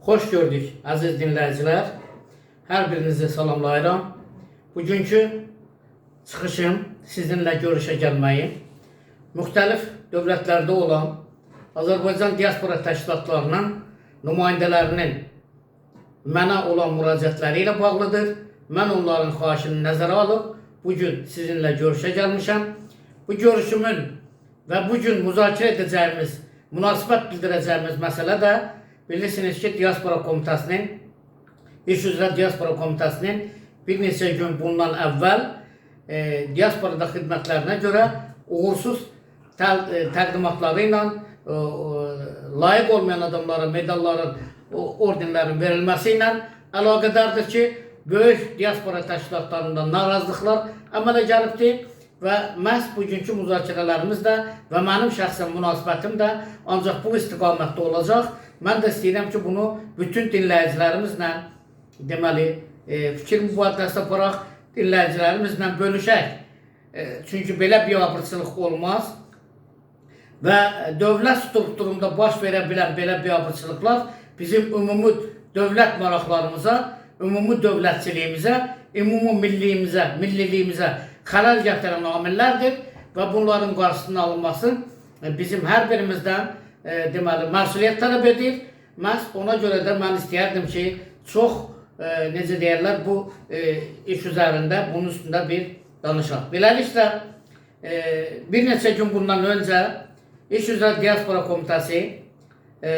Hoş gördük aziz dinləyicilər. Hər birinizi salamlayıram. Bugünkü çıxışım sizinlə görüşə gəlməyim. Müxtəlif dövlətlərdə olan Azərbaycan diaspora təşkilatlarının nümayəndələrinin mənə olan müraciətləri ilə bağlıdır. Mən onların xahişini nəzərə alıb bugün sizinlə görüşə gəlmişəm. Bu görüşümün və bugün müzakirə edəcəyimiz, münasibət bildirəcəyimiz məsələ də bilirsiniz ki, Diaspora Komitəsinin İş üzrə Diaspora Komitəsinin bir neçə gün bundan əvvəl e, diasporada xidmətlərinə görə uğursuz təl, e, təqdimatları ilə e, e, layiq olmayan adamlara medalların, ordenlərin verilməsi ilə əlaqədardır ki, böyük diaspora təşkilatlarında narazılıqlar əmələ gəlibdir və məhz bugünkü müzakirələrimiz də və mənim şəxsən münasibətim də ancaq bu istiqamətdə olacaq. Mən də istəyirəm ki, bunu bütün dinləyicilərimizlə deməli e, fikir mübadiləsi aparaq dinləyicilərimizlə bölüşək. E, çünki belə biabırçılıq olmaz və dövlət strukturunda baş verə bilən belə biabırçılıqlar bizim ümumi dövlət maraqlarımıza, ümumi dövlətçiliyimizə, ümumi milliyimizə, milliliyimizə xələl gətirən amillərdir və bunların qarşısının alınması bizim hər birimizdən e, deməli məsuliyyət tələb edir. Məhz ona görə də mən istəyərdim ki, çox e, necə deyirlər bu e, iş üzərində bunun üstündə bir danışaq. Beləliklə e, bir neçə gün bundan öncə İş üzrə Diaspora Komitəsi e,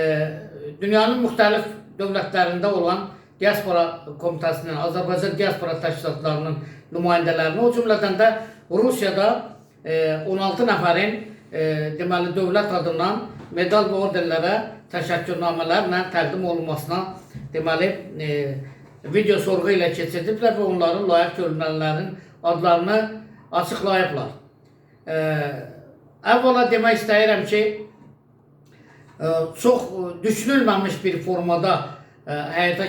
dünyanın müxtəlif dövlətlərində olan Diaspora Komitəsinin, Azərbaycan Diaspora Təşkilatlarının nümayəndələrini, o cümlədən də Rusiyada e, 16 nəfərin e, deməli dövlət adından medal və orderlərə təşəkkürnamələrlə təqdim olunmasına deməli e, video sorğu ilə keçirdiblər və onların layiq görülənlərin adlarını açıqlayıblar. E, Əvvəla demək ki, e, çox düşünülməmiş bir formada e, həyata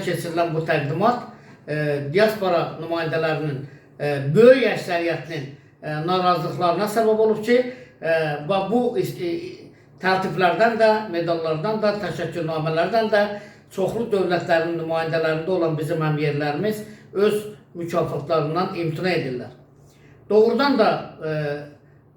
bu təqdimat e, diaspora nümayəndələrinin e, böyük əksəriyyətinin e, narazılıqlarına səbəb olub ki, e, bu e, tərtiblərdən də, medallardan da, təşəkkürnamələrdən də çoxlu dövlətlərin nümayəndələrində olan bizim həmyerlərimiz öz mükafatlarından imtina edirlər. Doğrudan da e,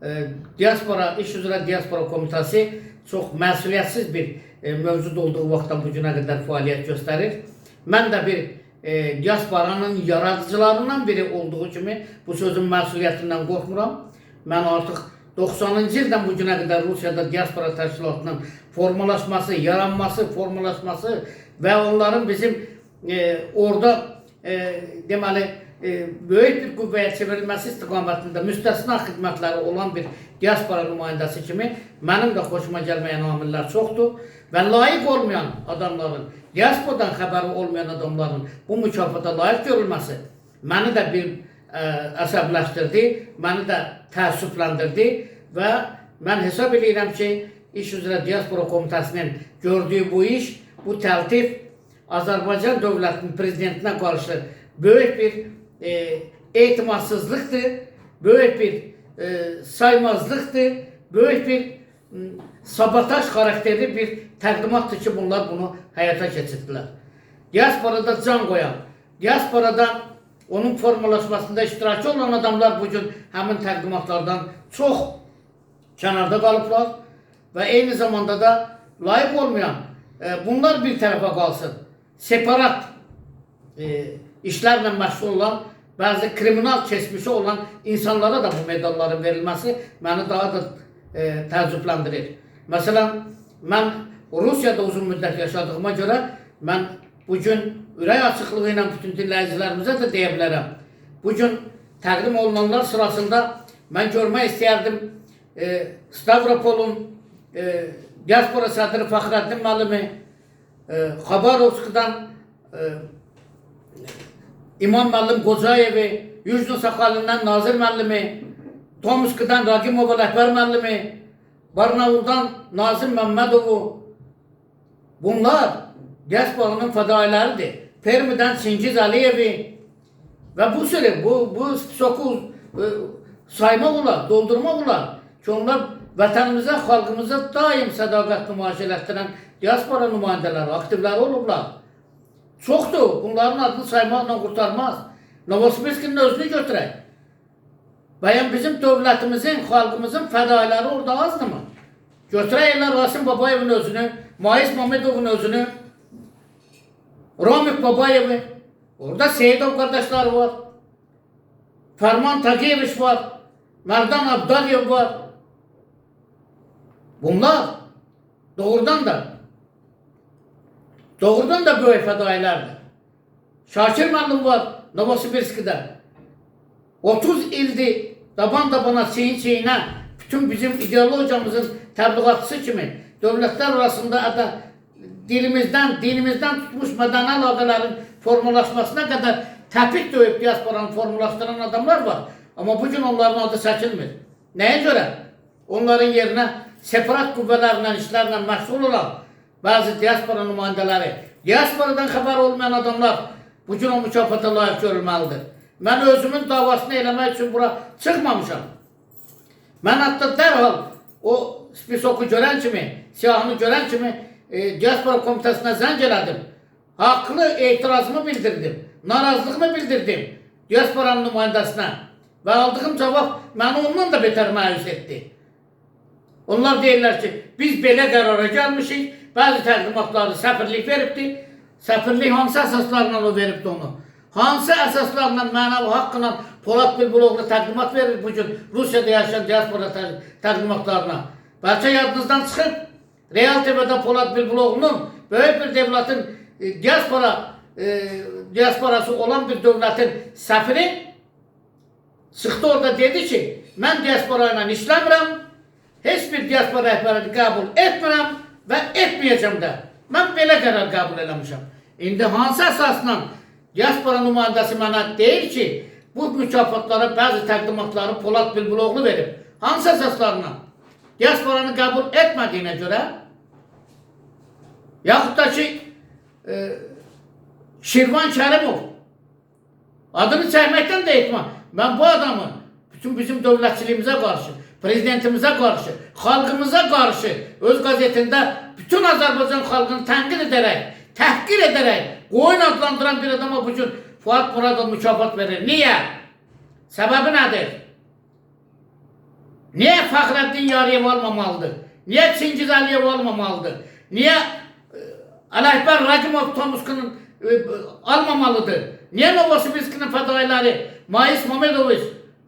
e, diaspora, iş üzrə diaspora komitəsi çox məsuliyyətsiz bir e, mövcud olduğu vaxtdan bu günə qədər fəaliyyət göstərir. Mən də bir e, diasporanın yaradıcılarından biri olduğu kimi bu sözün məsuliyyətindən qorxmuram. Mən artıq 90-cı ildən bu günə qədər Rusiyada diaspora təşkilatının formalaşması, yaranması, formalaşması və onların bizim e, orada e, deməli e, böyük bir qüvvəyə çevrilməsi istiqamətində müstəsna xidmətləri olan bir diaspora nümayəndəsi kimi mənim də xoşuma gəlməyən amillər çoxdur və layiq olmayan adamların, diasporadan xəbəri olmayan adamların bu mükafata layiq görülməsi məni də bir əsəbləşdirdi, məni də təəssüfləndirdi və mən hesab edirəm ki, iş üzrə diaspora komitəsinin gördüyü bu iş, bu təltif Azərbaycan dövlətinin prezidentinə qarşı böyük bir e, etimadsızlıqdır, böyük bir e, saymazlıqdır, böyük bir sabotaj xarakterli bir təqdimatdır ki, bunlar bunu həyata keçirdilər. Diasporada can qoyan, diasporada onun formalaşmasında iştirakçı olan adamlar bugün həmin təqdimatlardan çox kənarda qalıblar və eyni zamanda da layiq olmayan e, bunlar bir tərəfə qalsın. Separat e, işlərlə məşğul olan bəzi kriminal keçmişi olan insanlara da bu medalların verilməsi məni daha da e, təəccübləndirir. Məsələn, mən Rusiyada uzun müddət yaşadığıma görə mən bu gün ürək açıqlığı ilə bütün dinləyicilərimizə də deyə bilərəm. Bu gün təqdim olunanlar sırasında mən görmək istəyərdim e, Stavropolun e, diaspora sədri Fəxrəddin müəllimi, e, Xabarovskdan e, İmam müəllim Qocayevi, Yücnü Saxalindən Nazir müəllimi, Tomskıdan Ragimova rəhbər müəllimi, Barnavuldan Nazim Məmmədovu. Bunlar diasporanın fədailəridir. Permidən Çingiz Əliyevi və bu sürü, bu, bu soku e, saymaq olar, doldurmaq olar ki, onlar vətənimizə, xalqımıza daim sədaqət nümayiş elətdirən diaspora nümayəndələri, aktivləri olublar. Çoxdur. Bunların adını saymaqla qurtarmaz. Novosibirskinin özünü götürək. Bəyən bizim dövlətimizin, xalqımızın fədaları orada azdırmı? Götürəylər Rasim Babayevin özünü, Mais Mamedovun özünü, Ramik Babayevi, orada Seyidov kardeşler var. Ferman Tagiyeviç var. Merdan Abdaliyev var. Bunlar doğrudan da doğrudan da böyle fedailerdir. Şakir Müəllim var Novosibirsk'de. 30 ildir taban tabana şeyin şeyine bütün bizim ideolojimizin tebligatçısı kimi devletler arasında da dilimizden dinimizden tutmuş medeni əlaqələrin formalaşmasına kadar təpik döyüp diasporanı formalaştıran adamlar var. Ama bugün onların adı seçilmir. Neye göre? Onların yerine separat kuvvelerle, işlerle meşgul olan bazı diaspora nümayəndələri, diasporadan xəbər olmayan adamlar bugün o mükafata layık görülməlidir. Mən özümün davasını eləmək üçün bura çıxmamışam. Mən hətta dərhal o spisoku görən kimi, siyahını görən kimi e, diaspora komitəsinə zəng elədim. Haqlı etirazımı bildirdim. Narazılığımı bildirdim. Diasporanın nümayəndəsinə. Və aldığım cavab məni ondan da betər məyus etdi. Onlar deyirlər ki, biz belə qərara gəlmişik, bəzi təqdimatları səfirlik veribdi. Səfirlik hansı əsaslarla o veribdi onu? Hansı əsaslarla mənəvi haqqla Polat Bülbüloğlu təqdimat verir bugün Rusiyada yaşayan diaspora tə- təqdimatlarına? Bəlkə yadınızdan çıxıb, Real TV'de Polat Bülbüloğlu'nun böyle bir devletin e, diaspora e, diasporası olan bir devletin sefiri çıktı orada dedi ki ben diasporayla işləmirəm, heç bir diaspora rəhbərini qəbul etmirəm və etməyəcəm də. Mən belə qərar qəbul eləmişəm. İndi hansı əsasla diaspora nümayəndəsi mənə deyir ki, bu mükafatlara bəzi təqdimatları Polat Bülbüloğlu verib. Hansı əsaslarla? Diasporanı qəbul etmədiyinə görə yaxud da ki e, Şirvan Kərimov adını çəkməkdən də etməm. Mən bu adamı bütün bizim dövlətçiliyimizə qarşı, prezidentimizə qarşı, xalqımıza qarşı öz qəzetində bütün Azərbaycan xalqını tənqid edərək, təhqir edərək, qoyun adlandıran bir adama bugün Fuad Muradov mükafat verir. Niyə? Səbəbi nədir? Niye Fahrettin Yariyev almamalıdır? Niye Çingiz Aliyev almamalıdır? Niye e, Aleyhber Ragimov Tomusku'nun e, e, almamalıdır? Niye Novosibirsk'in fedaileri Mais Mamedoviç,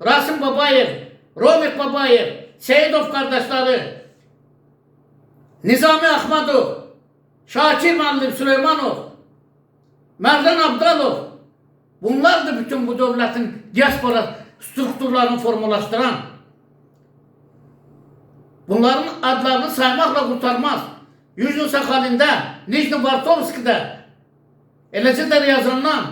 Rasim Babayev, Romik Babayev, Seyidov kardeşleri, Nizami Ahmadov, Şakir Müəllim Süleymanov, Merdan Abdalov, bunlar da bütün bu devletin diaspora strukturlarını formalaştıran Bunların adlarını saymakla kurtarmaz. Yüzün Sakhalinde, Nijni Bartovski'de, eləcə də yazılan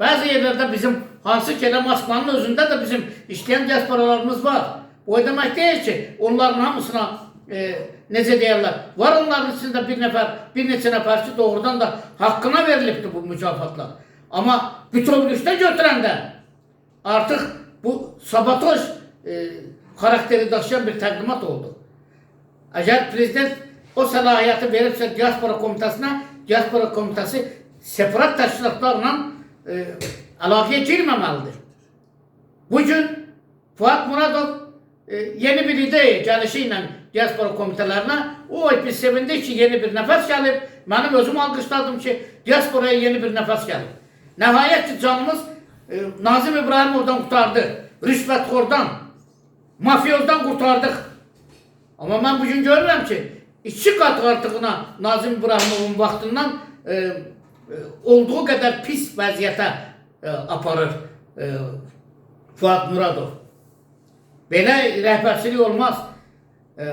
bazı yerlerde bizim hansı kele Moskvanın özünde de bizim işleyen diasporalarımız var. O demek değil ki onların hamısına e, necə deyərlər, var onların içinde bir nefer, bir neçə nəfər ki doğrudan da hakkına verilipti bu mükafatlar. Ama bütövlükte götüren de artık bu sabotaj e, karakteri daşıyan bir təqdimat oldu. Eğer prezident o salahiyeti verirse diaspora komitesine, diaspora komitesi separat teşkilatlarla e, alakaya girmemelidir. Bugün Fuat Muradov e, yeni bir ide gelişiyle diaspora komitelerine o biz sevindik ki yeni bir nefes gelip benim özüm alkışladım ki diasporaya yeni bir nefes gelip. Nihayet ki canımız e, Nazım İbrahimov'dan kurtardı. Rüşvetxordan, mafyozdan kurtardık. Ama ben bugün görürüm ki iki kat artığına Nazım İbrahimov'un vaxtından e, e, olduğu kadar pis vəziyyətə e, aparır e, Fuad Muradov. Belə rəhbərçilik olmaz. E,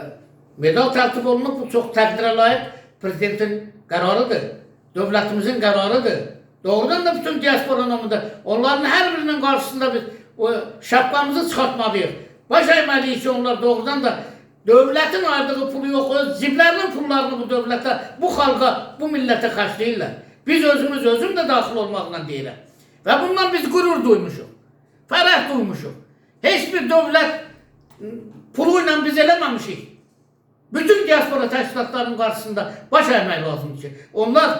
medal tərtib olunub, bu çox təqdirə layiq prezidentin qərarıdır. Dövlətimizin qərarıdır. Doğrudan da bütün diaspora namıdır. Onların hər birinin qarşısında biz o şapkamızı çıxartmalıyıq. Baş əyməliyik ki, onlar doğrudan da Devletin ayırdığı pulu yok, öz ziblərinin pullarını bu devlete, bu halka, bu millete xərcləyirlər. Biz özümüz özüm de daxil olmaqla deyirəm. Və bundan biz qürur duymuşuq. Fərəh duymuşuq. Heç bir dövlət pulu ilə biz eləməmişik. Bütün diaspora təşkilatlarının qarşısında baş əymək lazımdır ki, onlar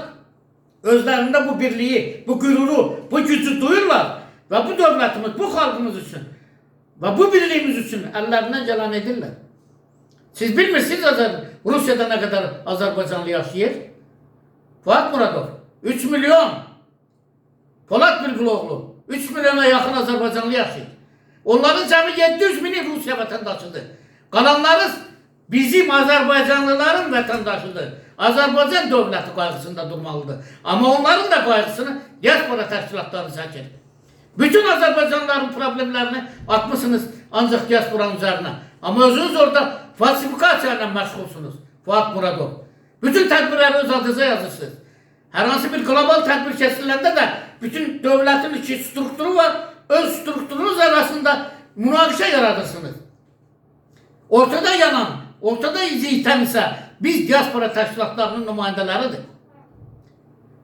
özlerinde bu birliği, bu gururu, bu gücü duyurlar ve bu devletimiz, bu halkımız için ve bu birliğimiz için ellerinden gelen edirler. Siz bilmirsiniz Azər Rusya'da ne kadar Azerbaycanlı yaşayır? Fuat Muradov 3 milyon Polat Bülbüloğlu 3 milyona yakın Azerbaycanlı yaşayır. Onların cəmi 700 bini Rusya vatandaşıdır. Qalanları bizim Azerbaycanlıların vatandaşıdır. Azerbaycan dövləti qayğısında durmalıdır. Amma onların da qayğısını diaspora təşkilatları çəkir. Bütün Azerbaycanlıların problemlerini atmışsınız ancak diasporanın üzerine. Ama özünüz orada falsifikasiyayla meşgulsunuz. Fuat Muradov. Bütün tedbirleri öz adınıza yazırsınız. Herhangi bir global tedbir kesiləndə də bütün devletin iki strukturu var. Öz strukturunuz arasında münaqişə yaradırsınız. Ortada yanan, ortada izi iten ise biz diaspora təşkilatlarının nümayəndələridir.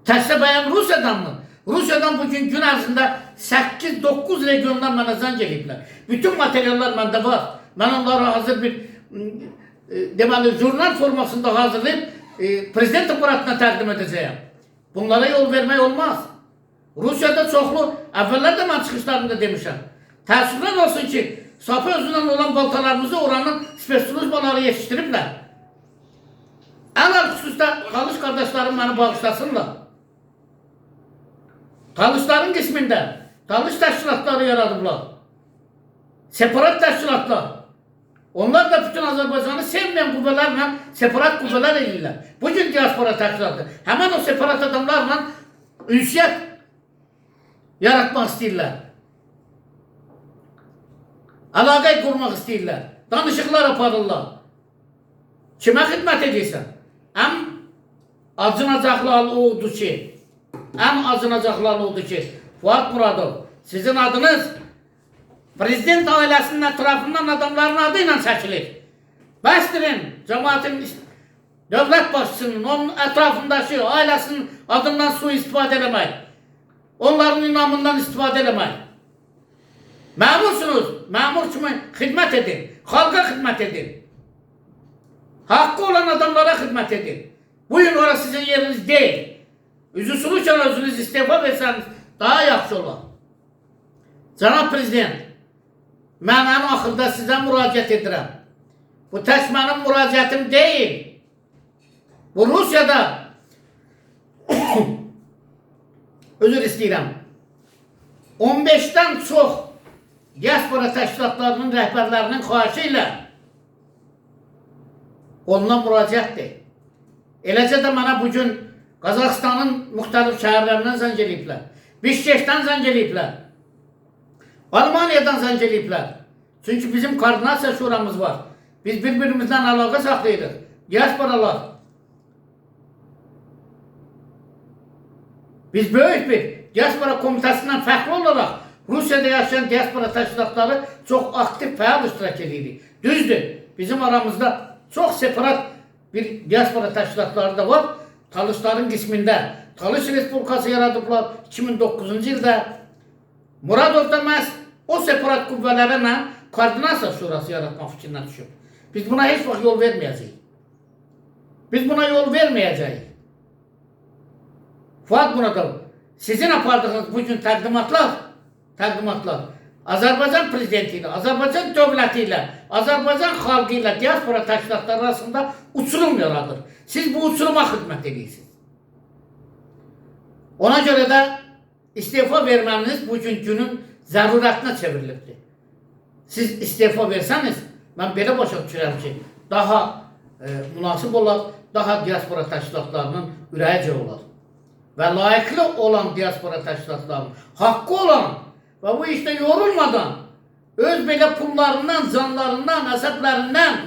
Təkcə bəyəm Rusiyadan mı? Rusiyadan bugün gün ərzində 8-9 regiondan mənə zəng eləyiblər. Bütün materiallar məndə var. Mən onları hazır bir e, deməli jurnal formasında hazırlayıb e, prezident aparatına təqdim edəcəyəm. Bunlara yol vermək olmaz. Rusiyada çoxlu, əvvəllər də mən çıxışlarımda demişəm. Təəssüflər olsun ki, sapı özündən olan baltalarımızı oranın spesifizmaları yetişdiriblər. Ən az xüsusda Talış qardaşlarım məni bağışlasınlar. Talışların qismində Talış təşkilatları yaradıblar. Separat təşkilatlar. Onlar da bütün Azərbaycanı sevməyən qüvvələrlə separat qüvvələr eləyirlər. Bugün diaspora təşkilatı həmən o separat adamlarla ünsiyyət yaratmaq istəyirlər. Əlaqə qurmaq istəyirlər. Danışıqlar aparırlar. Kimə xidmət edirsən? Ən acınacaqlı oldu ki, ən acınacaqlı oldu ki, Fuat Muradov, sizin adınız prezident ailəsinin ətrafından adamların adı ilə çəkilir. Bəsdirin, cəmaətin dövlət başçısının, onun ətrafındakı ailəsinin adından su istifadə eləmək. Onların inamından istifadə eləmək. Məmursunuz, məmur kimi xidmət edin, xalqa xidmət edin. Hakkı olan adamlara hizmet edin. Bugün orası sizin yeriniz değil. Üzüsünüzken özünüz istifa verseniz daha yaxşı olar. Cənab Prezident, mən ən axırda sizə müraciət edirəm. Bu tək mənim müraciətim deyil. Bu Rusiyada özür istəyirəm. 15-dən çox diaspora təşkilatlarının rəhbərlərinin xahişi ilə olunan müraciətdir. Eləcə də mənə bugün Qazaxıstanın müxtəlif şəhərlərindən zəng eləyiblər. Bişkekdən zəng eləyiblər. Almaniyadan zəng eləyiblər. Çünki bizim koordinasiya şuramız var. Biz bir-birimizdən əlaqə saxlayırıq. Diasporalar. Biz böyük bir diaspora komitəsindən fərqli olaraq Rusiyada yaşayan diaspora təşkilatları çox aktiv, fəal iştirak edirik. Düzdür, bizim aramızda çox separat bir diaspora təşkilatları da var. Talışların qismində Talış Respublikası yaradıblar 2009-cu ildə. Muradov da məhz o separat qüvvələrlə koordinasiya şurası yaratmaq fikrinə düşüb. Biz buna heç vaxt yol verməyəcəyik. Biz buna yol verməyəcəyik. Fuat Muradov, sizin apardığınız bugün təqdimatlar, təqdimatlar Azərbaycan prezidenti ilə, Azərbaycan dövləti ilə, Azərbaycan xalqı ilə diaspora təşkilatları arasında uçurum yaradır. Siz bu uçuruma xidmət edirsiniz. Ona görə də istifa verməniz bugün günün zərurətinə çevrilibdir. Siz istifa versəniz, mən belə başa düşürəm ki, daha e, münasib olar, daha diaspora təşkilatlarının ürəyici olar. Və layiqli olan diaspora təşkilatlarının, haqqı olan və bu işdə yorulmadan, öz belə pullarından, canlarından, əsəblərindən,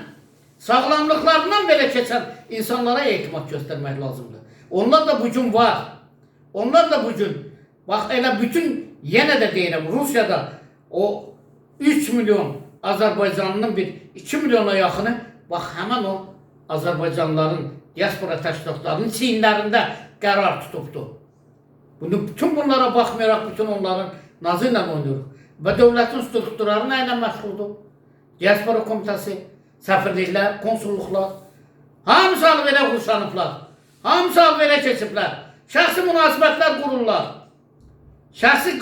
sağlamlıqlarından belə keçən insanlara etimad göstərmək lazımdır. Onlar da bugün var. Onlar da bugün, bax elə bütün, yenə də deyirəm, Rusiyada o 3 milyon Azərbaycanlının bir 2 milyona yaxını, bax həmən o Azərbaycanlıların, diaspora təşkilatlarının çiyinlərində qərar tutubdur. Bunu, bütün bunlara baxmayaraq bütün onların nazı ilə oynuyoruz. Və dövlətin strukturları nə ilə? Diaspora komitəsi, səfirliklər, konsulluqlar. Hamısı al belə qurşanıblar. Hamısı al belə keçiblər. şəxsi münasibətlər qururlar. Şəxsi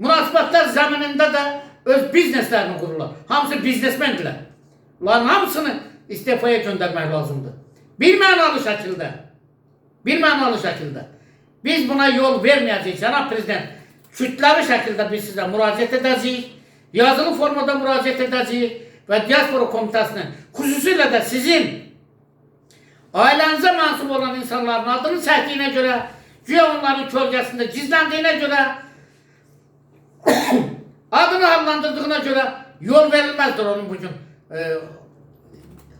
münasibətlər zəminində də öz bizneslərini qururlar. Hamısı biznesmendirlər. Bunların hamısını istifaya göndərmək lazımdır. Bir mənalı şəkildə. Bir mənalı şəkildə. Biz buna yol verməyəcəyik, cənab prezident. Kütləvi şəkildə biz sizə müraciət edəcəyik. Yazılı formada müraciət edəcəyik və diaspora komitəsinin xüsusilə də sizin ailənizə mənsub olan insanların adını çəkdiyinə görə, güya onların kölgəsində gizləndiyinə görə, adını adlandırdığına görə yol verilməzdir onun bugün e,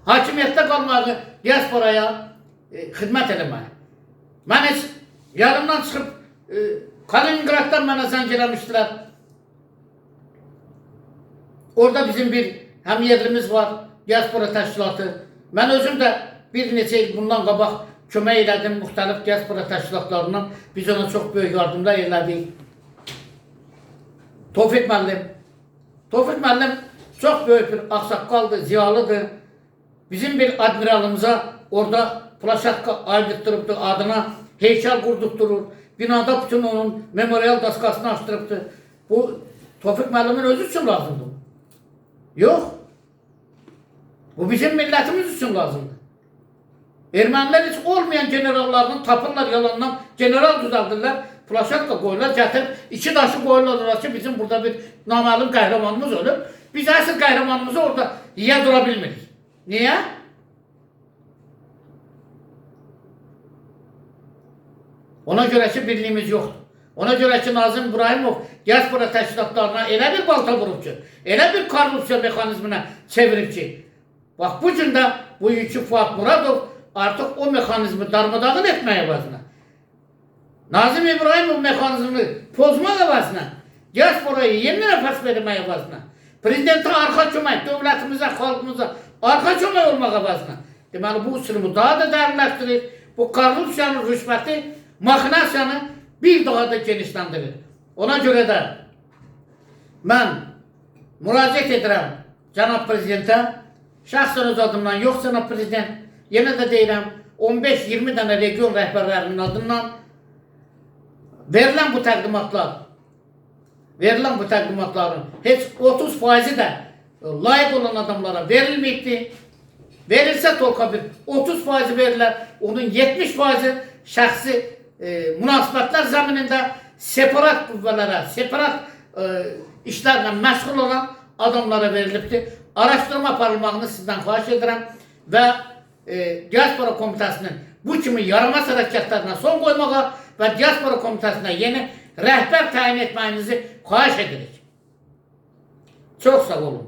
hakimiyyətdə qalmağı, diasporaya e, xidmət eləməyə. Mən heç yarımdan çıxıb e, Kaliningraddan mənə zəng eləmişdilər. Orada bizim bir hem yerimiz var, diaspora təşkilatı. Mən özüm də bir neçə il bundan qabaq kömək elədim müxtəlif diaspora təşkilatlarından. Biz ona çox böyük yardımlar elədik. Tofiq müəllim. Tofiq müəllim çox böyük bir ağsaqqaldır, ziyalıdır. Bizim bir admiralımıza orada plaşatka aydırtdırıbdı, adına heykel qurdurtdurur. Binada bütün onun memorial daskasını açtırıbdı. Bu Tofiq müəllimin özü üçün lazımdır. Yok. Bu bizim milletimiz için lazımdı. Ermeniler hiç olmayan generallarını tapırlar yalandan general düzeltirler. Plaşatka koyurlar, getirip iki taşı koyurlar ki bizim burada bir namalum kahramanımız ölüp biz asıl kahramanımızı orada yiye durabilmeyiz. Niye? Ona göre ki birliğimiz yoktu. Ona göre ki Nazım İbrahimov diaspora teşkilatlarına elə bir balta vurub ki, elə bir korrupsiya mexanizminə çevirib ki, bax bu gün də bu yükü Fuat Muradov artıq o mexanizmi darmadağın etmək əvəzinə, Nazım İbrahimov mexanizmini pozmaq əvəzinə, diasporaya yeni nəfəs vermək əvəzinə, prezidentə arxa kömək, dövlətimizə, xalqımıza arxa kömək olmaq əvəzinə, deməli bu üsulumu daha da dərinləşdirir, bu korrupsiyanın, rüşvəti, maxinasiyanı bir daha da genişləndirir. Ona görə də mən müraciət edirəm cənab prezidentə, şəxsən öz adımdan yox cənab prezident, yenə də deyirəm 15-20 dənə region rəhbərlərinin adından verilən bu təqdimatlar, verilən bu təqdimatların heç 30 faizi də layiq olan adamlara verilməyibdir. Verilsə tolka bir 30 faizi verilər, onun 70 faizi şəxsi e, münasibətlər zəminində separat qüvvələrə, separat e, işlərlə məşğul olan adamlara verilibdir. Araşdırma aparılmağını sizdən xahiş edirəm və e, diaspora komitəsinin bu kimi yaramaz hərəkətlərinə son qoymağa və diaspora komitəsinə yeni rəhbər təyin etməyinizi xahiş edirik. Çox sağ olun.